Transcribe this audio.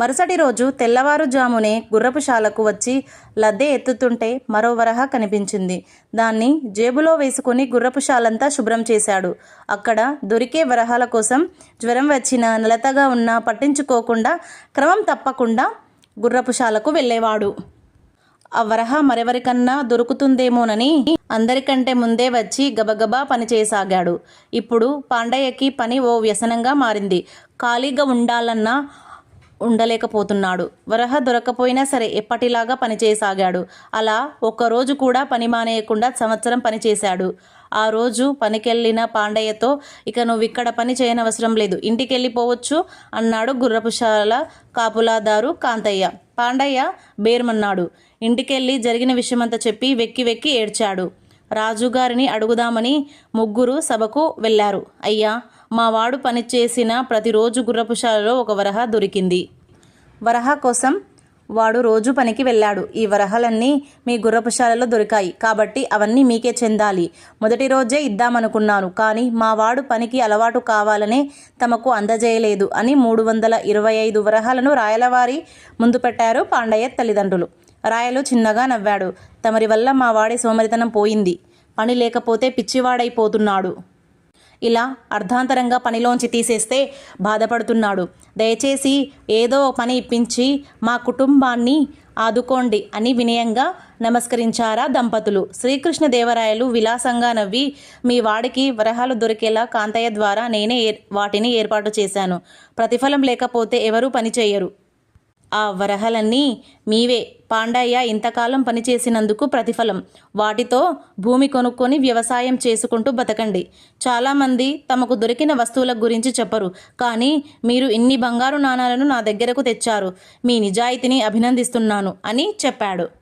మరుసటి రోజు తెల్లవారుజామునే గుర్రపుశాలకు వచ్చి లద్దె ఎత్తుతుంటే మరో వరహ కనిపించింది. దాన్ని జేబులో వేసుకుని గుర్రపుశాలంతా శుభ్రం చేశాడు. అక్కడ దొరికే వరహాల కోసం జ్వరం వచ్చిన నలతగా ఉన్నా పట్టించుకోకుండా క్రమం తప్పకుండా గుర్రపుశాలకు వెళ్ళేవాడు. ఆ వరహ మరెవరికన్నా దొరుకుతుందేమోనని అందరికంటే ముందే వచ్చి గబగబా పనిచేయసాగాడు ఇప్పుడు పాండయ్యకి పని ఓ వ్యసనంగా మారింది. ఖాళీగా ఉండాలన్నా ఉండలేకపోతున్నాడు. వరహ దొరకపోయినా సరే ఎప్పటిలాగా పనిచేయసాగాడు. అలా ఒక్కరోజు కూడా పని మానేయకుండా సంవత్సరం పనిచేశాడు ఆ రోజు పనికెళ్ళిన పాండయ్యతో ఇక నువ్వు ఇక్కడ పని చేయనవసరం లేదు. ఇంటికి వెళ్ళిపోవచ్చు అన్నాడు గుర్రపుశాల కాపులాదారు కాంతయ్య. పాండయ్య బేర్మన్నాడు. ఇంటికెళ్ళి జరిగిన విషయమంతా చెప్పి వెక్కి వెక్కి ఏడ్చాడు. రాజుగారిని అడుగుదామని ముగ్గురు సభకు వెళ్ళారు. అయ్యా మా వాడు పనిచేసిన ప్రతిరోజు గుర్రపుశాలలో ఒక వరహ దొరికింది. వరహ కోసం వాడు రోజు పనికి వెళ్ళాడు. ఈ వరహలన్నీ మీ గుర్రపుశాలలో దొరికాయి. కాబట్టి అవన్నీ మీకే చెందాలి. మొదటి రోజే ఇద్దామనుకున్నాను. కానీ మా వాడు పనికి అలవాటు కావాలనే తమకు అందజేయలేదు అని మూడు వందల ఇరవై ఐదు వరహాలను రాయలవారి ముందు పెట్టారు పాండయ్య తల్లిదండ్రులు. రాయలు చిన్నగా నవ్వాడు. తమరి వల్ల మా వాడి సోమరితనం పోయింది. పని లేకపోతే పిచ్చివాడైపోతున్నాడు. ఇలా అర్ధాంతరంగా పనిలోంచి తీసేస్తే బాధపడుతున్నాడు. దయచేసి ఏదో పని ఇప్పించి మా కుటుంబాన్ని ఆదుకోండి అని వినయంగా నమస్కరించారా దంపతులు. శ్రీకృష్ణదేవరాయలు విలాసంగా నవ్వి మీ వాడికి వరహాలు దొరికేలా కాంతయ్య ద్వారా నేనే ఏర్- వాటిని ఏర్పాటు చేశాను. ప్రతిఫలం లేకపోతే ఎవరూ పని చేయరు ఆ వరహలన్నీ మీవే. పాండయ్య ఇంతకాలం పనిచేసినందుకు ప్రతిఫలం. వాటితో భూమి కొనుక్కొని వ్యవసాయం చేసుకుంటూ బతకండి. చాలామంది తమకు దొరికిన వస్తువుల గురించి చెప్పరు. కానీ మీరు ఇన్ని బంగారు నాణాలను నా దగ్గరకు తెచ్చారు. మీ నిజాయితీని అభినందిస్తున్నాను అని చెప్పాడు.